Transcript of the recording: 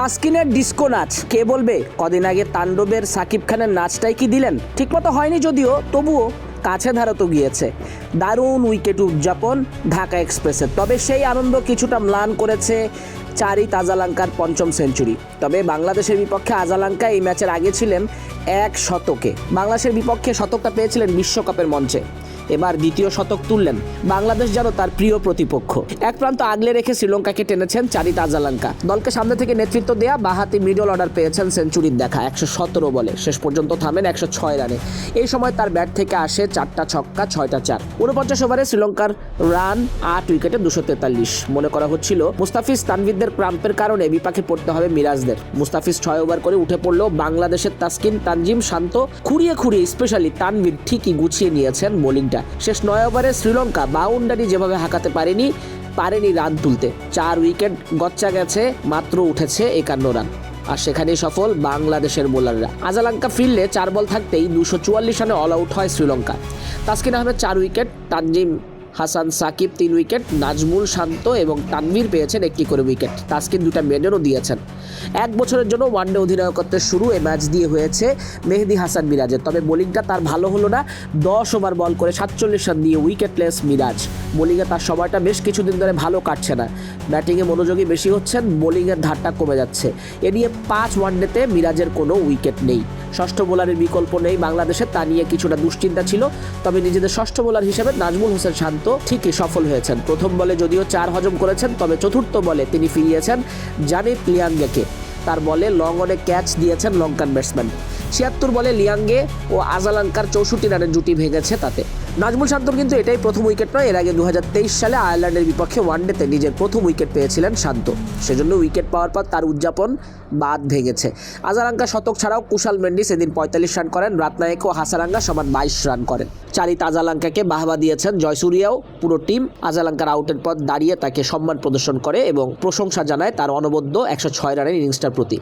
তাসকিনের disco নাচ। কে বলবে? কদিন আগে তাণ্ডবের সাকিব খানের নাচটাই কি দিলেন? ঠিকমতো হয়নি যদিও, তবুও কাছে ধারা তো গিয়েছে। দারুণ উইকেট উদযাপন ঢাকা এক্সপ্রেসের। তবে সেই আনন্দ কিছুটা ম্লান করেছে চারি তাজালাঙ্কার পঞ্চম সেঞ্চুরি। তবে বাংলাদেশের বিপক্ষে আজালাঙ্কা এই ম্যাচের আগে ছিলেন এক শতকে। বাংলাদেশের বিপক্ষে শতকটা পেয়েছিলেন বিশ্বকাপের মঞ্চে। এবার দ্বিতীয় শতক তুললেন বাংলাদেশ যেন তার প্রিয় প্রতিপক্ষ। এক প্রান্ত আগলে রেখে শ্রীলঙ্কাকে টেনেছেন চারি তাজালাঙ্কা দলকে সামনে থেকে নেতৃত্ব দেয়া বাহাতি মিডল অর্ডার পেয়েছেন সেঞ্চুরির দেখা, একশো সতেরো বলে। শেষ পর্যন্ত থামেন একশো ছয় রানে। এই সময় তার ব্যাট থেকে আসে চারটা ছক্কা, ছয়টা চার। উনপঞ্চাশ ওভারে শ্রীলঙ্কার রান আট উইকেটে দুশো তেতাল্লিশ। মনে করা হচ্ছিল মুস্তাফিজ তানভিদদের ক্রাম্পের কারণে বিপাকে পড়তে হবে মিরাজদের। মুস্তাফিজ ছয় ওভার করে উঠে পড়লেও বাংলাদেশের তাসকিন তানজিম শান্ত। খুঁড়িয়ে খুঁড়িয়ে স্পেশালি তানভিদ ঠিকই গুছিয়ে নিয়েছেন বোলিংটা। শেষ নয় ওভারে শ্রীলঙ্কা বাউন্ডারি যেভাবে হাঁকাতে পারেনি পারেনি রান তুলতে। চার উইকেট গচ্চা গেছে, মাত্র উঠেছে একান্ন রান। আর সেখানেই সফল বাংলাদেশের বোলাররা। আজালাঙ্কা ফিরলে চার বল থাকতেই দুশো চুয়াল্লিশ রানে অল আউট হয় শ্রীলঙ্কা। তাসকিন আহমেদ চার উইকেট, তানজিম হাসান সাকিব তিন উইকেট, নাজমুল শান্ত এবং তানভীর পেয়েছেন একটি করে উইকেট। তাসকিন দুটা মেডেলও দিয়েছেন। এক বছরের জন্য ওয়ানডে অধিনায়কত্বের শুরু এ ম্যাচ দিয়ে হয়েছে মেহেদি হাসান মিরাজের। তবে বোলিংটা তার ভালো হলো না। দশ ওভার বল করে সাতচল্লিশ রান দিয়ে উইকেটলেস মিরাজ। বোলিংয়ে তার সময়টা বেশ কিছুদিন ধরে ভালো কাটছে না। ব্যাটিংয়ে মনোযোগী বেশি হচ্ছেন, বোলিংয়ের ধারটা কমে যাচ্ছে। এ নিয়ে পাঁচ ওয়ানডেতে মিরাজের কোনো উইকেট নেই। ষষ্ঠ বোলারের বিকল্প নেই বাংলাদেশে, তা নিয়ে কিছুটা দুশ্চিন্তা ছিল। তবে নিজেদের ষষ্ঠ বোলার হিসেবে নাজমুল হোসেন শান্ত ঠিকই সফল হয়েছেন। প্রথম বলে যদিও চার হজম করেছেন, তবে চতুর্থ বলে তিনি ফিরিয়েছেন জানে লিয়াঙ্গেকে। তার বলে লং অনে ক্যাচ দিয়েছেন লঙ্কান ব্যাটসম্যান। ছিয়াত্তর বলে লিয়াঙ্গে ও আজালাঙ্কার চৌষট্টি রানের জুটি ভেঙেছে তাতে। নাজমুল শান্তর কিন্তু এটাই প্রথম উইকেট নয়, এর আগে দু হাজার তেইশ সালে আয়ারল্যান্ডের বিপক্ষে ওয়ানডেতে নিজের প্রথম উইকেট পেয়েছিলেন শান্ত। সেজন্য উইকেট পাওয়ার পর তার উদযাপন বাদ ভেঙেছে। আজারাঙ্গা শতক ছাড়াও কুশাল মেন্ডিস এদিন পঁয়তাল্লিশ রান করেন, রাতনায়ক ও হাসারাঙ্গা সমান বাইশ রান করেন। চারিত আজালাঙ্কাকে বাহবা দিয়েছেন জয়সুরিয়াও, পুরো টিম আজালাঙ্কার আউটের পর দাঁড়িয়ে তাকে সম্মান প্রদর্শন করে এবং প্রশংসা জানায় তার অনবদ্য একশো ছয় রানের ইনিংসটার প্রতি।